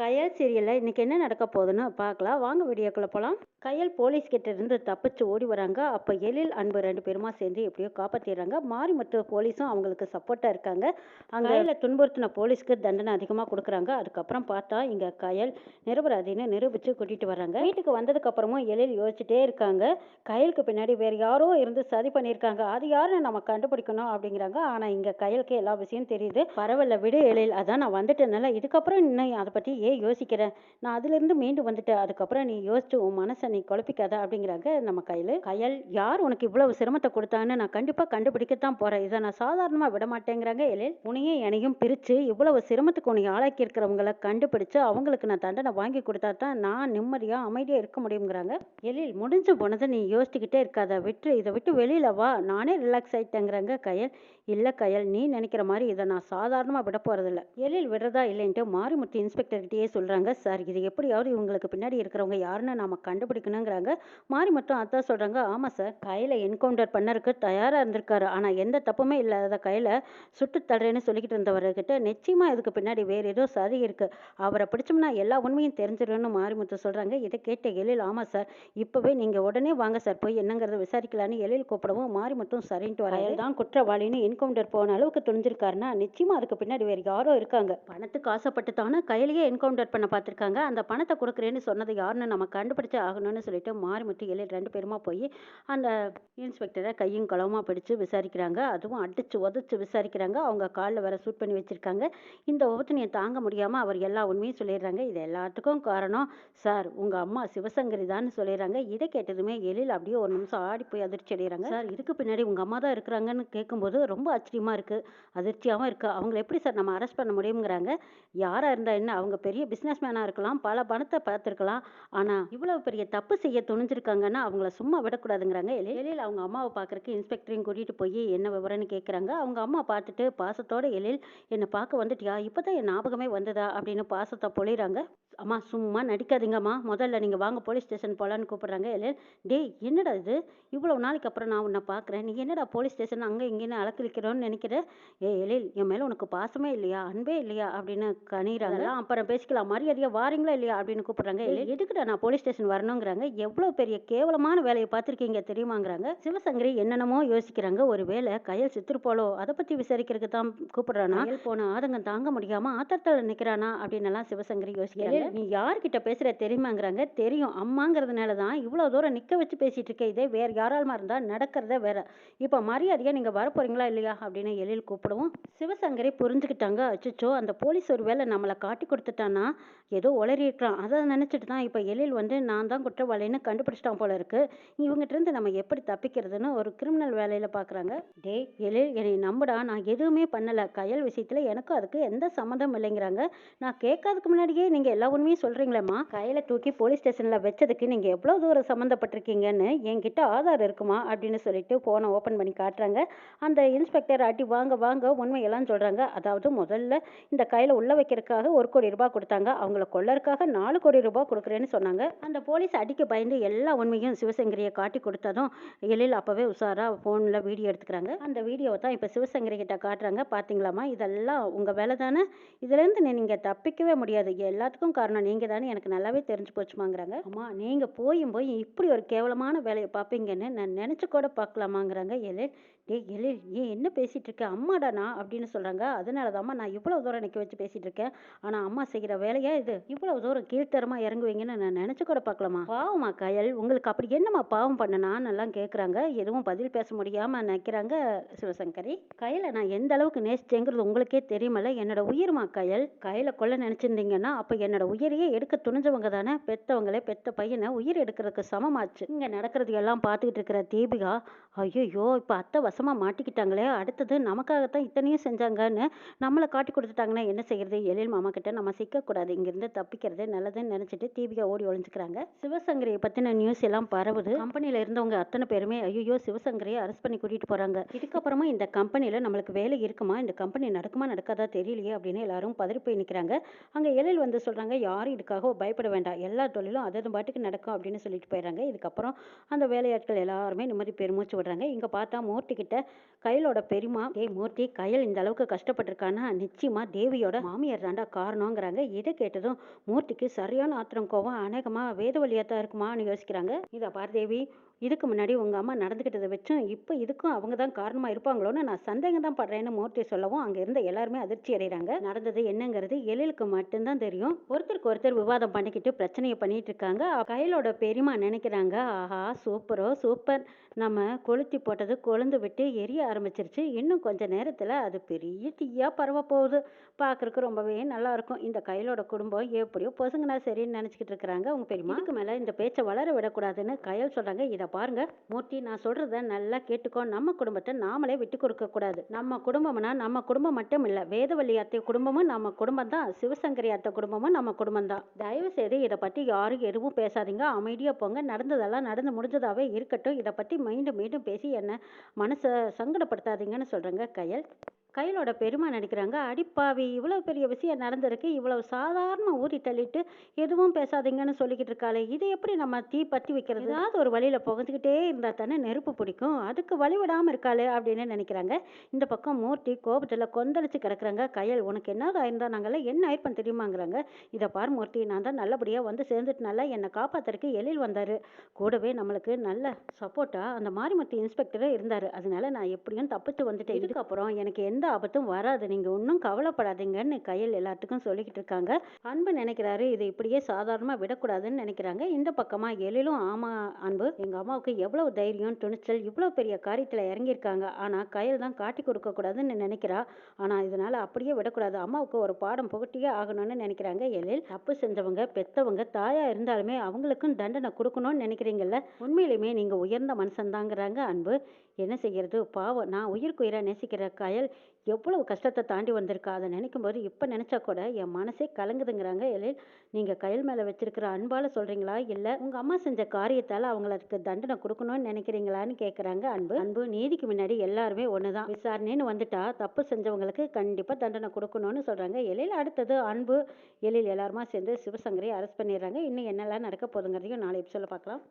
கயல் சீரியலில் இன்றைக்கி என்ன நடக்க போகுதுன்னு பார்க்கலாம். வாங்க வீடியோக்குள்ளே போகலாம் கயல் போலீஸ் கிட்ட இருந்து தப்பிச்சு ஓடி வராங்க. அப்போ எழில் அன்பு ரெண்டு பேருமா சேர்ந்து எப்படியோ காப்பாற்றிடுறாங்க மாறி மற்றும் போலீஸும் அவங்களுக்கு சப்போர்ட்டாக இருக்காங்க. அங்கே கையில் துன்புறுத்தின போலீஸ்க்கு தண்டனை அதிகமாக கொடுக்குறாங்க. அதுக்கப்புறம் பார்த்தா இங்கே கயல் நிரபராதின்னு நிரூபித்து கூட்டிகிட்டு வராங்க. வீட்டுக்கு வந்ததுக்கப்புறமும் எழில் யோசிச்சுட்டே இருக்காங்க. கயலுக்கு பின்னாடி வேறு யாரோ இருந்து சதி பண்ணியிருக்காங்க. அது யாருன்னு நம்ம கண்டுபிடிக்கணும் அப்படிங்கிறாங்க. ஆனால் இங்கே கயலுக்கு எல்லா விஷயம் தெரியுது. பரவாயில்ல விடு எழில். அதான் நான் வந்துட்டேனால இதுக்கப்புறம் இன்னும் அதை பற்றி ஏன் யோசிக்கிறேன். நான் அதுலேருந்து மீண்டு வந்துட்டேன். அதுக்கப்புறம் நீ யோசிச்சு உன் மனசை நீ குழப்பிக்காத அப்படிங்கிறாங்க நம்ம கையில். கயல் யார் உனக்கு இவ்வளவு சிரமத்தை கொடுத்தாங்கன்னு நான் கண்டிப்பாக கண்டுபிடிக்கத்தான் போகிறேன் இதை நான் சாதாரணமாக விட மாட்டேங்கிறாங்க எழில். உனையும் என்னையும் பிரித்து இவ்வளவு சிரமத்துக்கு உன்னை ஆளாக்கி இருக்கிறவங்கள கண்டுபிடிச்சு அவங்களுக்கு நான் தண்டனை வாங்கி கொடுத்தா தான் நான் நிம்மதியாக அமைதியாக இருக்க முடியுங்கிறாங்க எழில் முடிஞ்சு போனதை நீ யோசிச்சுக்கிட்டே இருக்காத. விட்டு இதை விட்டு வெளியில் வா. நானே ரிலாக்ஸ் ஆகிட்டேங்கிறாங்க கயல். இல்லை கயல் நீ நினைக்கிற மாதிரி இதை நான் சாதாரணமாக விட போகிறதில்ல எழில் விடுறதா இல்லைன்ட்டு மாரிமுத்து இன்ஸ்பெக்டர்கிட்டயே சொல்கிறாங்க சார் இது எப்படியாவது இவங்களுக்கு பின்னாடி இருக்கிறவங்க யாருன்னு நாம கண்டுபிடிக்கணுங்கிறாங்க. மாரிமுத்தும் அதான் சொல்கிறாங்க ஆமாம் சார் கையில் என்கவுண்டர் பண்ணறதுக்கு தயாராக இருந்திருக்காரு. ஆனால் எந்த தப்புமே இல்லாத கையில் சுட்டு தடுறேன்னு சொல்லிக்கிட்டு இருந்தவர்கிட்ட நிச்சயமாக இதுக்கு பின்னாடி வேறு ஏதோ சதி இருக்குது அவரை பிடிச்சோம்னா எல்லா உண்மையும் தெரிஞ்சிடும்னு மாரிமுத்து சொல்கிறாங்க இதை கேட்ட எழில் ஆமாம் சார் இப்போவே நீங்கள் உடனே வாங்க சார் போய் என்னங்கிறத விசாரிக்கலான்னு எழில் கூப்பிடவும் மாரிமுத்தும் சரின்ட்டு வர தான் குற்றவாளின்னு என்கவுண்டர் போன அளவுக்கு துணிஞ்சிருக்காருன்னா நிச்சயமாக அதுக்கு பின்னாடி வேறு யாரோ இருக்காங்க. பணத்துக்கு ஆசைப்பட்டு தானே கையிலேயே என்கவுண்டர் பண்ண பார்த்துருக்காங்க. அந்த பணத்தை கொடுக்குறேன்னு சொன்னது யாருன்னு நம்ம கண்டுபிடிச்சு ஆகணும்னு சொல்லிட்டு மாரிமுத்து எழில் ரெண்டு பேருமா போய் அந்த இன்ஸ்பெக்டரை கையும் களவுமா பிடிச்சு விசாரிக்கிறாங்க. அதுவும் அடிச்சு உதச்சு விசாரிக்கிறாங்க. அவங்க காலில் வர சூட் பண்ணி வச்சிருக்காங்க. இந்த உபத்தினியை தாங்க முடியாமல் அவர் எல்லா உண்மையும் சொல்லிடுறாங்க. இது எல்லாத்துக்கும் காரணம் சார் உங்கள் அம்மா சிவசங்கரி தான் சொல்லிடுறாங்க. இதை கேட்டதுமே எழில் அப்படியே ஒரு நிமிஷம் ஆடி போய் அதிர்ச்சி அடைகிறாங்க சார் இதுக்கு பின்னாடி உங்கள் அம்மா தான் இருக்கிறாங்கன்னு கேட்கும்போது ரொம்ப ஆச்சரியமாக இருக்குது அதிர்ச்சியாகவும் இருக்குது அவங்கள எப்படி சார் நம்ம அரெஸ்ட் பண்ண முடியுங்கிறாங்க யாராக இருந்தால் என்ன? அவங்க பெரிய பெரிய பிஸ்னஸ்மேனாக இருக்கலாம் பல பணத்தை பார்த்துருக்கலாம். ஆனால் இவ்வளோ பெரிய தப்பு செய்ய துணிஞ்சிருக்காங்கன்னா அவங்கள சும்மா விடக்கூடாதுங்கிறாங்க. எழில் அவங்க அம்மாவை பார்க்குறக்கு இன்ஸ்பெக்டரையும் கூட்டிகிட்டு போய் என்ன விவரம்னு கேட்குறாங்க அவங்க அம்மா பார்த்துட்டு பாசத்தோட எழில் என்னை பார்க்க வந்துட்டியா? இப்போ தான் என் ஞாபகமே வந்ததா? அப்படின்னு பாசத்தை பொழிகிறாங்க அம்மா சும்மா நடிக்காதீங்கம்மா. முதல்ல நீங்கள் வாங்க போலீஸ் ஸ்டேஷன் போகலான்னு கூப்பிட்றாங்க எழில். டேய் என்னடா இது? இவ்வளோ நாளைக்கு அப்புறம் நான் உன்னை பார்க்குறேன். நீ என்னடா போலீஸ் ஸ்டேஷன் அங்கே இங்கேன்னு அலக்கழிக்கிறோன்னு நினைக்கிற? ஏ எழில் என் மேலே உனக்கு பாசமே இல்லையா? அன்பே இல்லையா? அப்படின்னு கணிறாங்க அப்புறம் பேசிக்கலாம். மரியாதையா வாரீங்களா இல்லையா? அப்படின்னு கூப்பிடுறாங்க எழில். எதுக்குடா நான் போலீஸ் ஸ்டேஷன் வரணுங்கிறாங்க. எவ்வளோ பெரிய கேவலமான வேலையை பார்த்துருக்கீங்க தெரியுமாங்கிறாங்க. சிவசங்கரி என்னென்னமோ யோசிக்கிறாங்க. ஒரு வேளை கயல் சித்துரு போலோ அதை பற்றி விசாரிக்கிறதுக்கு தான் கூப்பிடுறானா? போன ஆதங்கம் தாங்க முடியாம ஆத்தத்தில் நிற்கிறானா அப்படின்னு எல்லாம் சிவசங்கரி யோசிக்கிறாங்க. நீ யார்கிட்ட பேசுற தெரியுமாங்கிறாங்க. தெரியும். அம்மாங்கிறதுனால தான் இவ்வளோ தூரம் நிற்க வச்சு பேசிட்டு இருக்க. இதே வேற யாராலுமா இருந்தால் நடக்கிறத வேற. இப்போ மரியாதையாக நீங்கள் வரப்போகிறீங்களா இல்லையா அப்படின்னு எழில் கூப்பிடுவோம் சிவசங்கரி புரிஞ்சுக்கிட்டாங்க. அச்சச்சோ அந்த போலீஸ் ஒரு வேலை நம்மளை காட்டி கொடுத்துட்டான்னா ஏதோ உளறிட்டான் அதை நினச்சிட்டு தான் இப்போ எழில் வந்து நான் தான் குற்றவாளின்னு கண்டுபிடிச்சிட்டான் போல இருக்கு. இவங்ககிட்டேருந்து நம்ம எப்படி தப்பிக்கிறதுன்னு ஒரு கிரிமினல் வேலையில் பார்க்குறாங்க டே எழில் என்னை நம்புடா. நான் எதுவுமே பண்ணலை. கயல் விஷயத்தில் எனக்கும் அதுக்கு எந்த சம்மந்தம் இல்லைங்கிறாங்க. நான் கேட்காதுக்கு முன்னாடியே நீங்கள் எல்லா உண்மையும் சொல்கிறீங்களேம்மா கையில் தூக்கி போலீஸ் ஸ்டேஷனில் வச்சதுக்கு நீங்கள் எவ்வளோ தூரம் சம்மந்தப்பட்டிருக்கீங்கன்னு என்கிட்ட ஆதார் இருக்குமா அப்படின்னு சொல்லிட்டு ஃபோனை ஓப்பன் பண்ணி காட்டுறாங்க. அந்த இன்ஸ்பெக்டர் அடி வாங்க வாங்க உண்மையெல்லாம் சொல்கிறாங்க அதாவது முதல்ல இந்த கையில் உள்ள வைக்கிறதுக்காக ஒரு கோடி ரூபாய் கொடுத்தாங்க. அவங்கள கொள்ளறதுக்காக நாலு கோடி ரூபாய் கொடுக்குறேன்னு சொன்னாங்க. அந்த போலீஸ் அடிக்க பயந்து எல்லா உண்மையும் சிவசங்கரியை காட்டி கொடுத்ததும் எழில் அப்போவே உஷாரா ஃபோனில் வீடியோ எடுத்துக்கிறாங்க. அந்த வீடியோவை தான் இப்போ சிவசங்கரி கிட்ட காட்டுறாங்க. பார்த்தீங்களாம்மா இதெல்லாம் உங்கள் வேலை தானே இதுலேருந்து நீங்கள் தப்பிக்கவே முடியாது. எல்லாத்துக்கும் காரணம் நீங்கள் தானே எனக்கு நல்லாவே தெரிஞ்சு போச்சுமாங்கிறாங்க. அம்மா நீங்கள் போயும் போய் இப்படி ஒரு கேவலமான வேலையை பார்ப்பீங்கன்னு நான் நினச்சி கூட பார்க்கலாமாங்கிறாங்க எலே டேய் எழில் ஏன் என்ன பேசிகிட்டு இருக்க அம்மாடானா அப்படின்னு சொல்கிறாங்க அதனால தான்மா நான் இவ்வளோ தூரம் நிற்க வச்சு பேசிகிட்டு இருக்கேன் ஆனால் அம்மா செய்கிற வேலையா இது? இவ்வளோ தூரம் கீழ்த்தரமாக இறங்குவீங்கன்னு நான் நினச்சி கூட பார்க்கலாமா பாவமா கயல் உங்களுக்கு அப்படி என்னம்மா பாவம் பண்ணனான்னுலாம் கேட்குறாங்க எதுவும் பதில் பேச முடியாமல் நிற்கிறாங்க சிவசங்கரி. கயலை நான் எந்த அளவுக்கு நேசிச்சேங்கிறது உங்களுக்கே தெரியுமல்ல. என்னோட உயிர்மா கயல் கயலை கொல்ல நினச்சிருந்தீங்கன்னா அப்போ என்னோட உயிரையே எடுக்க துணிஞ்சவங்க தானே? பெத்தவங்களே பெத்த பையனை உயிர் எடுக்கிறதுக்கு சமமாச்சு. இங்கே நடக்கிறது எல்லாம் பார்த்துக்கிட்டு இருக்கிற தீபிகா ஐயோ இப்போ அத்தை வசமாக மாட்டிக்கிட்டாங்களே அடுத்தது நமக்காகத்தான் இத்தனையும் செஞ்சாங்கன்னு நம்மளை காட்டி கொடுத்துட்டாங்கன்னா என்ன செய்யறது? எழில் மாமா கிட்ட நம்ம சிக்கக்கூடாது. இங்கிருந்து தப்பிக்கிறது நல்லதுன்னு நினச்சிட்டு தீபிகா ஓடி ஒழிஞ்சுக்கிறாங்க சிவசங்கரியை பற்றின நியூஸ் எல்லாம் பரவுது. கம்பெனியில் இருந்தவங்க அத்தனை பேருமே ஐயோ சிவசங்கரியை அரெஸ்ட் பண்ணி கூட்டிகிட்டு போகிறாங்க இதுக்கப்புறமா இந்த கம்பெனியில் நம்மளுக்கு வேலை இருக்குமா? இந்த கம்பெனி நடக்குமா? நடக்காதா? தெரியலையே அப்படின்னு எல்லாரும் பதறி போய் நிற்கிறாங்க அங்கே எழில் வந்து சொல்கிறாங்க யாரும் இதுக்காக பயப்பட வேண்டாம். எல்லா தொழிலும் அதது பாட்டுக்கு நடக்கும் அப்படின்னு சொல்லிட்டு போயிடுறாங்க. இதுக்கப்புறம் அந்த வேலையாட்கள் எல்லாருமே நிம்மதி பெருமூச்சு விடுறாங்க. இங்கே பார்த்தா மூர்த்தி கிட்ட கயலோட பெரியமா பெரியம்மா டேய் மூர்த்தி கயல் இந்த அளவுக்கு கஷ்டப்பட்டிருக்கான்னா நிச்சயமா தேவியோட மாமியார் தாண்டா காரணங்கிறாங்க. இதை கேட்டதும் மூர்த்திக்கு சரியான ஆத்திரம் கோவம் அநேகமா வேதவழியாக தான் இருக்குமான்னு யோசிக்கிறாங்க. இதை பார் தேவி இதுக்கு முன்னாடி உங்கள் அம்மா நடந்துக்கிட்டதை வச்சும் இப்போ இதுக்கும் அவங்க தான் காரணமாக இருப்பாங்களோன்னு நான் சந்தேகம் தான் படுறேன்னு மூர்த்தி சொல்லவும் அங்கே இருந்த எல்லாருமே அதிர்ச்சி அடைகிறாங்க நடந்தது என்னங்கிறது எழிலுக்கு மட்டும்தான் தெரியும். ஒருத்தருக்கு ஒருத்தர் விவாதம் பண்ணிக்கிட்டு பிரச்சனையை பண்ணிட்டு இருக்காங்க. கையிலோட பெரியமா நினைக்கிறாங்க ஆஹா சூப்பரோ சூப்பர். நம்ம கொளுத்தி போட்டது கொழுந்து விட்டு எரிய ஆரம்பிச்சிருச்சு. இன்னும் கொஞ்ச நேரத்தில் அது பெரிய தீயாக பரவ போகுது. பார்க்குறக்கு ரொம்பவே நல்லா இருக்கும். இந்த கையிலோட குடும்பம் எப்படியோ பொசுங்கனா சரின்னு நினச்சிக்கிட்டு இருக்கிறாங்க அவங்க பெரியமா இதுக்கு மேலே இந்த பேச்சை வளர விடக்கூடாதுன்னு கையல் சொல்கிறாங்க இதை பாருங்க. மூர்த்தி நான் சொல்கிறத நல்லா கேட்டுக்கோ. நம்ம குடும்பத்தை நாமளே விட்டு கொடுக்க கூடாது. நம்ம குடும்பம்னா நம்ம குடும்பம் மட்டும் இல்லை வேதவள்ளி அத்தை குடும்பமும் நம்ம குடும்பம் தான். சிவசங்கரி அத்தை குடும்பமும் நம்ம குடும்பம் தான். தயவு செய்து இதை பற்றி யாரும் எதுவும் பேசாதீங்க. அமைதியா போங்க. நடந்ததெல்லாம் நடந்து முடிஞ்சதாவே இருக்கட்டும். இதை பற்றி மீண்டும் மீண்டும் பேசி என்ன மனசை சங்கடப்படுத்தாதீங்கன்னு சொல்கிறேங்க கையல். கையிலோட பெருமை நினைக்கிறாங்க அடிப்பாவி இவ்வளோ பெரிய விஷயம் நடந்திருக்கு. இவ்வளவு சாதாரண ஊறி தள்ளிட்டு எதுவும் பேசாதீங்கன்னு சொல்லிக்கிட்டு இருக்காளே. இதை எப்படி நம்ம தீ பற்றி வைக்கிறது? ஏதாவது ஒரு வழியில் புகஞ்சுக்கிட்டே இருந்தால் தானே நெருப்பு பிடிக்கும். அதுக்கு வழி விடாமல் இருக்காளே அப்படின்னு நினைக்கிறாங்க. இந்த பக்கம் மூர்த்தி கோபத்தில் கொந்தளிச்சு கிடக்குறாங்க. கையல் உனக்கு என்னதான் ஆயிருந்தா நாங்கள்லாம் என்ன ஆயிருப்போம் தெரியுமாங்கிறாங்க. இதை பார் மூர்த்தி நான் தான் நல்லபடியாக வந்து சேர்ந்துட்டனால என்னை காப்பாத்துறதுக்கு எழில் வந்தார். கூடவே நம்மளுக்கு நல்ல சப்போர்ட்டாக அந்த மாரிமுத்து இன்ஸ்பெக்டரே இருந்தார். அதனால நான் எப்படியும் தப்பிச்சு வந்துட்டேன். இதுக்கப்புறம் எனக்கு எந்த ஆபத்தும் வராது. நீங்கள் ஒன்றும் கவலைப்படாதீங்கன்னு கையில் எல்லாத்துக்கும் சொல்லிக்கிட்டு இருக்காங்க. அன்பு நினைக்கிறாரு. இது இப்படியே சாதாரணமாக விடக்கூடாதுன்னு நினைக்கிறாங்க. இந்த பக்கமாக எழிலும் ஆமா அன்பு எங்கள் அம்மாவுக்கு எவ்வளவு தைரியம் துணிச்சல் இவ்வளோ பெரிய காரியத்தில் இறங்கியிருக்காங்க. ஆனால் கையில் தான் காட்டி கொடுக்கக்கூடாதுன்னு நினைக்கிறா. ஆனால் இதனால் அப்படியே விடக்கூடாது. அம்மாவுக்கு ஒரு பாடம் புகட்டியே ஆகணும்னு நினைக்கிறாங்க எழில். தப்பு செஞ்சவங்க பெத்தவங்க தாயா இருந்தாலுமே அவங்களுக்கும் தண்டனை கொடுக்கணும்னு நினைக்கிறீங்கல்ல? உண்மையிலுமே நீங்கள் உயர்ந்த மனுஷன்தாங்கிறாங்க அன்பு. என்ன செய்யறது? பாவம். நான் உயிருக்கு உயிராக நேசிக்கிற கயல். எவ்வளவு கஷ்டத்தை தாண்டி வந்திருக்கா? அதை நினைக்கும் போது இப்போ நினச்சா கூட என் மனசே கலங்குதுங்கிறாங்க எழில். நீங்கள் கையில் மேலே வச்சிருக்கிற அன்பால் சொல்கிறீங்களா இல்லை உங்கள் அம்மா செஞ்ச காரியத்தால் அவங்களுக்கு தண்டனை கொடுக்கணும்னு நினைக்கிறீங்களான்னு கேட்குறாங்க அன்பு. அன்பு நீதிக்கு முன்னாடி எல்லாருமே ஒன்று தான் விசாரணைன்னு வந்துட்டா தப்பு செஞ்சவங்களுக்கு கண்டிப்பாக தண்டனை கொடுக்கணும்னு சொல்கிறாங்க எழில் அடுத்தது அன்பு. எழில் எல்லாருமா சேர்ந்து சிவசங்கரை அரெஸ்ட் பண்ணிடுறாங்க. இன்னும் என்னெல்லாம் நடக்க போதுங்கிறதையும் நாளை சொல்ல பார்க்கலாம்.